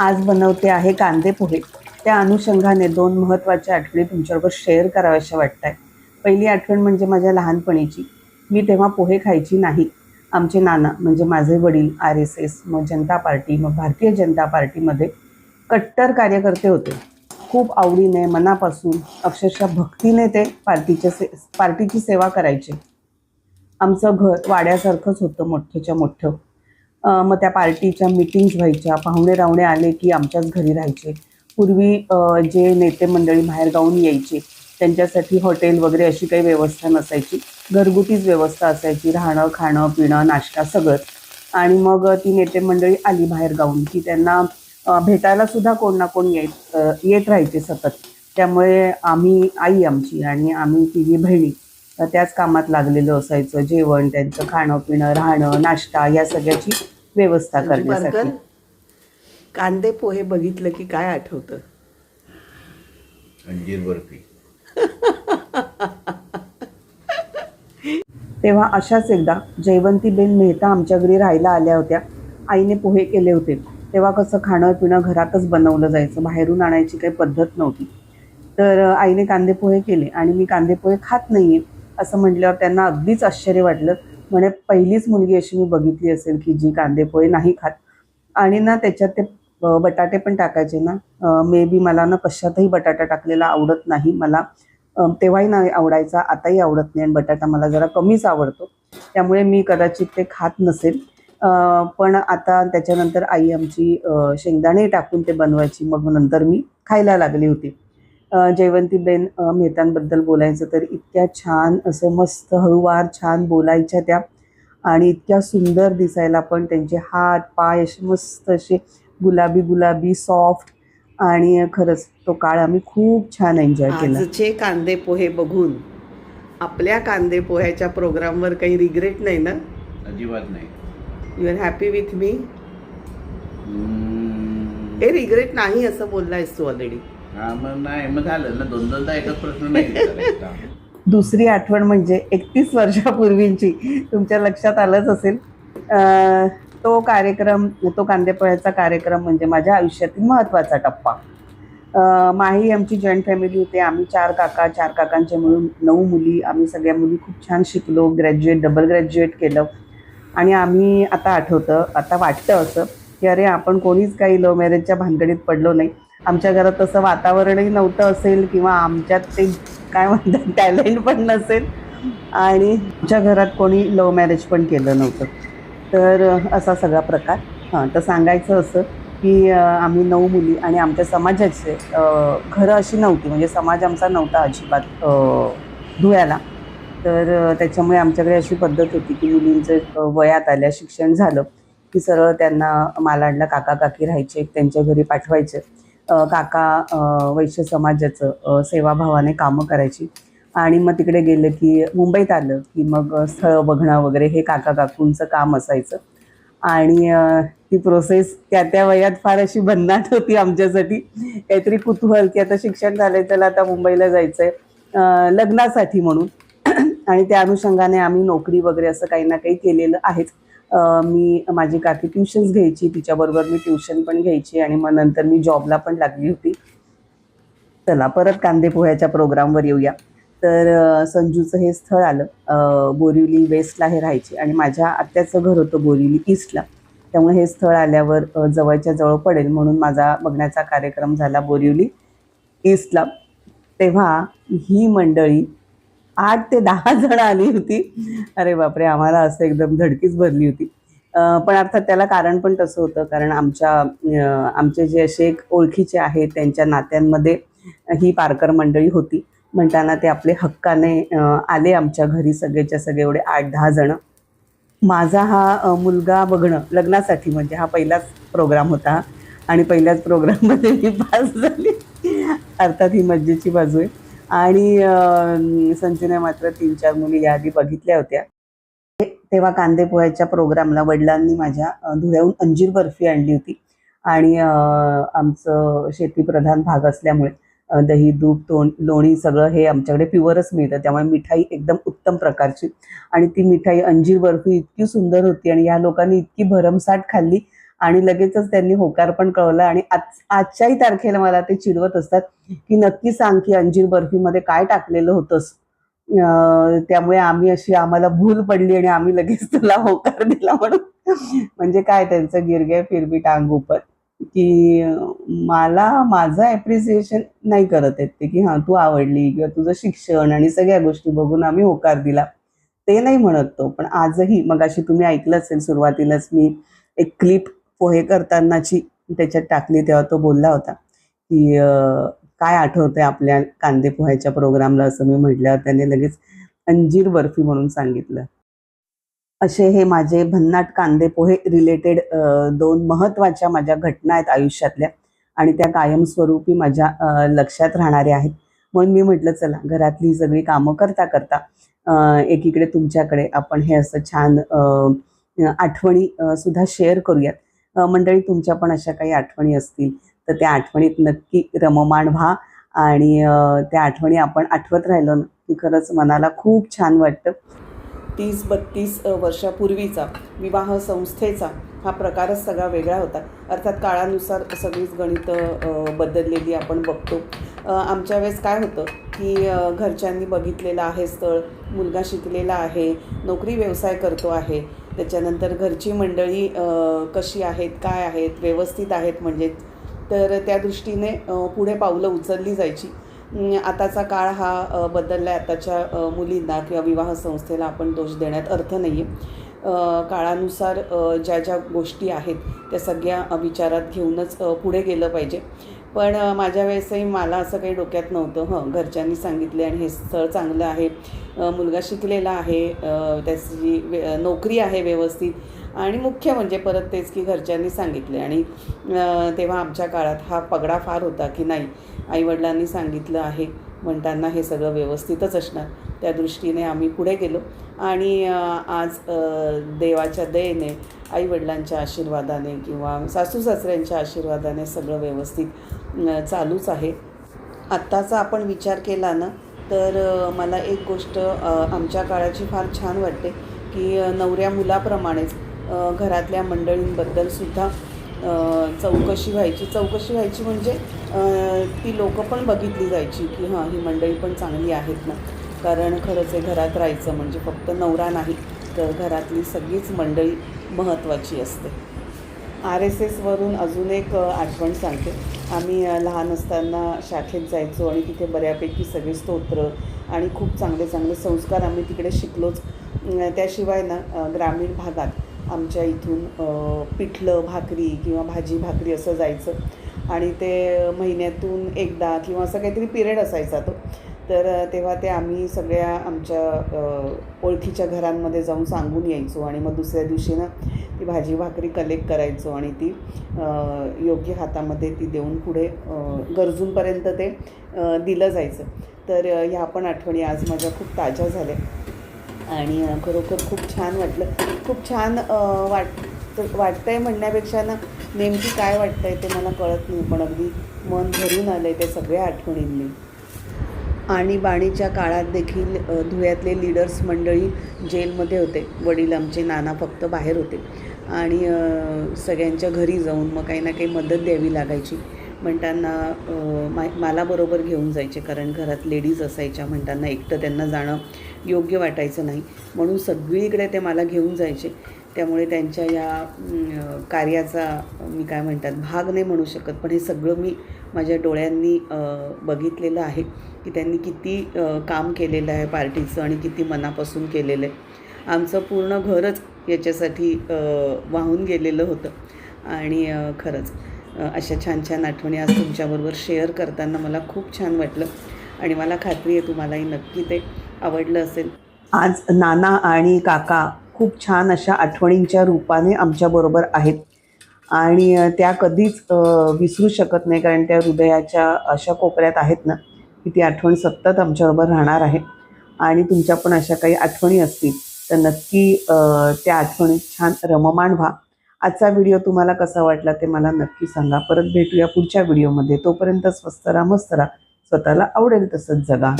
आज बनवते आहे कांदे पोहे. त्या अनुषंगाने दोन महत्त्वाच्या आठवणी तुमच्याबरोबर शेअर कराव्याशा वाटत आहे पहिली आठवण म्हणजे माझ्या लहानपणीची. मी तेव्हा पोहे खायची नाही. आमचे नाना म्हणजे माझे वडील आर एस एस मग जनता पार्टी मग भारतीय जनता पार्टीमध्ये कट्टर कार्यकर्ते होते. खूप आवडीने मनापासून अक्षरशः भक्तीने ते पार्टीच्या से पार्टीची सेवा करायचे. आमचं घर वाड्यासारखंच होतं मोठ्याच्या मोठं. मग त्या पार्टीच्या मिटिंग्स व्हायच्या. पाहुणे रावणे आले की आमच्याच घरी राहायचे. पूर्वी जे नेते मंडळी बाहेरगावून यायचे त्यांच्यासाठी हॉटेल वगैरे अशी काही व्यवस्था नसायची. घरगुतीच व्यवस्था असायची. राहणं खाणं पिणं नाश्ता सगळं आणि मग ती नेते मंडळी आली बाहेरगावून की त्यांना भेटायला सुद्धा कोण ना कोण येत येत राहायचे सतत. त्यामुळे आम्ही आई आमची आणि आम्ही तिघी बहिणी त्याच कामात लागलेलं असायचं. जेवण त्यांचं खाणं पिणं राहणं नाश्ता या सगळ्याची व्यवस्था करण्यासाठी. बर्गर कांदे पोहे बघितलं की काय आठवतं? अंजीर बर्फी. तेव्हा अशाच एकदा जयवंतीबेन मेहता आमच्या घरी राहायला आल्या होत्या. आईने पोहे केले होते. तेव्हा कसं खाणं पिणं घरातच बनवलं जायचं. बाहेरून आणायची काही पद्धत नव्हती. तर आईने कांदे पोहे केले आणि मी कांदे पोहे खात नाही आहे असं म्हटल्यावर त्यांना अगदीच आश्चर्य वाटलं. म्हणे पहिलीच मुलगी अशी मी बघितली असेल की जी कांदेपोहे नाही खात. आणि ना त्याच्यात ते बटाटे पण टाकायचे ना. मे बी मला ना कशातही बटाटा टाकलेला आवडत नाही. मला तेव्हाही नाही आवडायचा आताही आवडत नाही आणि बटाटा मला जरा कमीच आवडतो. त्यामुळे मी कदाचित ते खात नसेल. पण आता त्याच्यानंतर आई आमची शेंगदाणे टाकून ते बनवायची. मग नंतर मी खायला लागली होती. जयवंतीबेन मेहतांबद्दल बोलायचं तर इतक्या छान असं मस्त हळूवार छान बोलायच्या त्या. आणि इतक्या सुंदर दिसायला पण त्यांचे हात पाय असे मस्त असे गुलाबी गुलाबी सॉफ्ट आणि खरंच तो काळ आम्ही खूप छान एन्जॉय केला. आजचे कांदे पोहे बघून आपल्या कांदे पोह्याच्या प्रोग्रामवर काही रिग्रेट नाही ना? अजिबात नाही. You are happy with me. हे रिग्रेट नाही असं बोललायस तू ऑलरेडी हा मग नाही मग झालं. ना दोन दोनदा एकच प्रश्न नाही विचारायचा. दुसरी आठवण म्हणजे एकतीस वर्षापूर्वींची. तुमच्या लक्षात आलंच असेल. अं, तो कार्यक्रम तो कांदेपळ्याचा कार्यक्रम म्हणजे माझ्या आयुष्यातील महत्त्वाचा टप्पा. अं, माही आमची जॉईंट फॅमिली होते. आम्ही चार काका चार काकांचे मिळून नऊ मुली. आम्ही सगळ्या मुली खूप छान शिकलो. ग्रॅज्युएट डबल ग्रॅज्युएट केलं. आणि आम्ही आता आठवतं आता वाटतं असं की अरे आपण कोणीच काही लव्ह मॅरेजच्या भानगडीत पडलो नाही. आमच्या घरात तसं वातावरणही नव्हतं असेल किंवा आमच्यात ते काय म्हणतात टॅलेंट पण नसेल. आणि आमच्या घरात कोणी लव्ह मॅरेज पण केलं नव्हतं. तर असा सगळा प्रकार. हां तर सांगायचं असं की आम्ही नऊ मुली आणि आमच्या समाजाचे घरं अशी नव्हती. म्हणजे समाज आमचा नव्हता अजिबात धुळ्याला. तर त्याच्यामुळे आमच्याकडे अशी पद्धत होती की मुलींचं वयात आल्या शिक्षण झालं की सरळ त्यांना मालाडला काका काकी राहायचे त्यांच्या घरी पाठवायचे. काका वैश्य समाजाचं सेवाभावाने कामं करायची. आणि मग तिकडे गेलं की मुंबईत आलं की मग स्थळ बघणं वगैरे हे काका काकूंचं काम असायचं. आणि ती प्रोसेस त्या त्या वयात फार अशी भन्नाट होती आमच्यासाठी. काहीतरी कुतूहल की आता शिक्षण झालंय त्याला आता मुंबईला जायचं आहे लग्नासाठी म्हणून. आणि त्या अनुषंगाने आम्ही नोकरी वगैरे असं काही ना काही केलेलं आहेच. मी माझी काकी ट्युशन्स घ्यायची तिच्याबरोबर मी ट्युशन पण घ्यायची आणि मग नंतर मी जॉबला पण लागली होती. चला परत कांदे पोह्याच्या प्रोग्रामवर येऊया. तर संजूचं हे स्थळ आलं. बोरिवली वेस्टला हे राहायचे आणि माझ्या आत्याचं घर होतं बोरिवली ईस्टला त्यामुळे हे स्थळ आल्यावर जवळच्या जवळ पडेल म्हणून माझा बघण्याचा कार्यक्रम झाला बोरिवली ईस्टला तेव्हा ही मंडळी आठ ते दहा जण आली होती. अरे बापरे आम्हाला असं एकदम धडकीच भरली होती. पण अर्थात त्याला कारण पण तसं होतं कारण आमच्या आमचे जे असे एक ओळखीचे आहेत त्यांच्या नात्यांमध्ये ही पारकर मंडळी होती. म्हणताना ते आपले हक्काने आले आमच्या घरी सगळेच्या सगळे एवढे आठ दहा जण. माझा हा मुलगा बघणं लग्नासाठी म्हणजे हा पहिलाच प्रोग्राम होता. आणि पहिल्याच प्रोग्राममध्ये मी पास झाली. अर्थात ही मज्जेची बाजू आहे. आणि संजूने मात्र तीन चार मुली यादी बघितल्या होत्या. तेव्हा कांदे पोह्याच्या प्रोग्रामला वडिलांनी माझ्या धुळ्याहून अंजीर बर्फी आणली होती. आणि आमचं शेतीप्रधान भाग असल्यामुळे दही दूध तोंड लोणी सगळं हे आमच्याकडे प्युअरच मिळतं. त्यामुळे मिठाई एकदम उत्तम प्रकारची. आणि ती मिठाई अंजीर बर्फी इतकी सुंदर होती आणि या लोकांनी इतकी भरमसाठ खाल्ली आणि लगेचच त्यांनी होकार पण कळवला आणि आज आजच्याही तारखेला मला ते चिडवत असतात की नक्की सांग की अंजीर बर्फीमध्ये काय टाकलेलं होतंस. त्यामुळे आम्ही अशी आम्हाला भूल पडली आणि आम्ही लगेच तुला होकार दिला म्हणून. म्हणजे काय त्यांचं गिरगे फिरबी टांग उपर की मला माझं ॲप्रिसिएशन नाही करत आहेत ते की हां तू आवडली किंवा तुझं शिक्षण आणि सगळ्या गोष्टी बघून आम्ही होकार दिला. ते नाही म्हणत तो पण आजही मग अशी तुम्ही ऐकलं असेल सुरुवातीलाच मी एक क्लिप पोहे करतानाची त्याच्यात टाकली तेव्हा तो बोलला होता की काय आठवतंय आपल्या कांदे पोह्याच्या प्रोग्रामला? असं मी म्हटल्यावर त्याने लगेच अंजीर बर्फी म्हणून सांगितलं. असे हे माझे भन्नाट कांदे पोहे रिलेटेड दोन महत्त्वाच्या माझ्या घटना आहेत आयुष्यातल्या आणि त्या कायमस्वरूपी माझ्या लक्षात राहणाऱ्या आहेत. म्हणून मी म्हटलं चला घरातली सगळी कामं करता करता एकीकडे तुमच्याकडे आपण हे असं छान आठवणी सुद्धा शेअर करूयात. मंडळी तुमच्या पण अशा काही आठवणी असतील तर त्या आठवणीत नक्की रममाण व्हा आणि त्या आठवणी आपण आठवत राहिलो ना की खरंच मनाला खूप छान वाटतं. तीस बत्तीस वर्षापूर्वीचा विवाह संस्थेचा हा प्रकारच सगळा वेगळा होता. अर्थात काळानुसार सगळीच गणितं बदललेली आपण बघतो. आमच्या वेळेस काय होतं की घरच्यांनी बघितलेलं आहे स्थळ मुलगा शिकलेला आहे नोकरी व्यवसाय करतो आहे त्याच्यानंतर घरची मंडळी कशी आहेत काय आहेत व्यवस्थित आहेत म्हणजे तर त्या दृष्टीने पुढे पावलं उचलली जायची. आताचा काळ हा बदलला आहे आताच्या मुलींना किंवा विवाह संस्थेला आपण दोष देण्यात अर्थ नाही आहे काळानुसार ज्या ज्या गोष्टी आहेत त्या सगळ्या विचारात घेऊनच पुढे गेलं पाहिजे. पण माझ्या वेळेसही मला असं काही डोक्यात नव्हतं. हं घरच्यांनी सांगितले आणि हे स्थळ चांगलं आहे. मुलगा शिकलेला आहे. त्याची वे- नोकरी आहे व्यवस्थित. आणि मुख्य म्हणजे परत तेच की घरच्यांनी सांगितले. आणि तेव्हा आमच्या काळात हा पगडा फार होता की नाही आईवडिलांनी सांगितलं आहे. म्हणताना हे सगळं व्यवस्थितच असणार. त्या दृष्टीने आम्ही पुढे गेलो. आणि आज देवाच्या दयेने आईवडिलांच्या आशीर्वादाने किंवा सासू सासऱ्यांच्या आशीर्वादाने सगळं व्यवस्थित चालूच आहे. आत्ताचा आपण विचार केला ना तर मला एक गोष्ट आमच्या काळाची फार छान वाटते की नवऱ्या मुलाप्रमाणेच घरातल्या मंडळींबद्दल सुद्धा चौकशी व्हायची. चौकशी व्हायची म्हणजे ती लोकं पण बघितली जायची की हां ही मंडळी पण चांगली आहेत ना. कारण खरंच आहे घरात राहायचं म्हणजे फक्त नवरा नाही तर घरातली सगळीच मंडळी महत्त्वाची असते. आर एस एसवरून अजून एक आठवण सांगते. आम्ही लहान असताना शाखेत जायचो आणि तिथे बऱ्यापैकी सगळे स्तोत्र आणि खूप चांगले चांगले संस्कार आम्ही तिकडे शिकलोच. त्याशिवाय ना ग्रामीण भागात आमच्या इथून पिठलं भाकरी किंवा भाजी भाकरी असं जायचं. आणि ते महिन्यातून एकदा किंवा असं काहीतरी पिरियड असायचा तो. तर तेव्हा ते आम्ही सगळ्या आमच्या ओळखीच्या घरांमध्ये जाऊन सांगून यायचो आणि मग दुसऱ्या दिवशी ना ती भाजी भाकरी कलेक्ट करायचो आणि ती योग्य हातामध्ये ती देऊन पुढे गरजूंपर्यंत ते दिलं जायचं. तर ह्या पण आठवणी आज माझ्या खूप ताज्या झाल्या आणि खरोखर खूप छान वाटलं. खूप छान अ, वाट वाटतंय म्हणण्यापेक्षा ना नेमकी काय वाटतंय ते मला कळत नाही पण अगदी मन भरून आलं आहे त्या सगळ्या आठवणींनी. आणीबाणीच्या काळात देखील धुळ्यातले लीडर्स मंडळी जेलमध्ये होते. वडील आमचे नाना फक्त बाहेर होते. आणि सगळ्यांच्या घरी जाऊन मग काही ना काही मदत द्यावी लागायची. म्हणताना मा मला बरोबर घेऊन जायचे. कारण घरात लेडीज असायच्या. म्हणताना एकटं त्यांना जाणं योग्य वाटायचं नाही. म्हणून सगळीकडे ते मला घेऊन जायचे. त्यामुळे त्यांच्या या कार्याचा मी काय म्हणतात भाग नाही म्हणू शकत. पण हे सगळं मी माझ्या डोळ्यांनी बघितलेलं आहे की त्यांनी किती काम केलेलं आहे पार्टीचं आणि किती मनापासून केलेलं आहे. आमचं पूर्ण घरच याच्यासाठी वाहून गेलेलं होतं. आणि खरंच अशा छान छान आठवणी आज तुमच्याबरोबर शेअर करताना मला खूप छान वाटलं. आणि मला खात्री आहे तुम्हालाही नक्की ते आवडलं असेल. आज नाना आणि काका खूप छान अशा आठवणींच्या रूपाने आमच्याबरोबर आहेत. आणि त्या कधीच विसरू शकत नाही कारण त्या हृदयाच्या अशा कोपऱ्यात आहेत ना की ती आठवण सतत आमच्याबरोबर राहणार आहे. आणि तुमच्या पण अशा काही आठवणी असतील तर नक्की त्या आठवणीत छान रममाण व्हा. आजचा व्हिडिओ तुम्हाला कसा वाटला ते मला नक्की सांगा. परत भेटूया पुढच्या व्हिडिओमध्ये. तोपर्यंत स्वस्त राहा मस्त राहा. स्वतःला आवडेल तसंच जगा.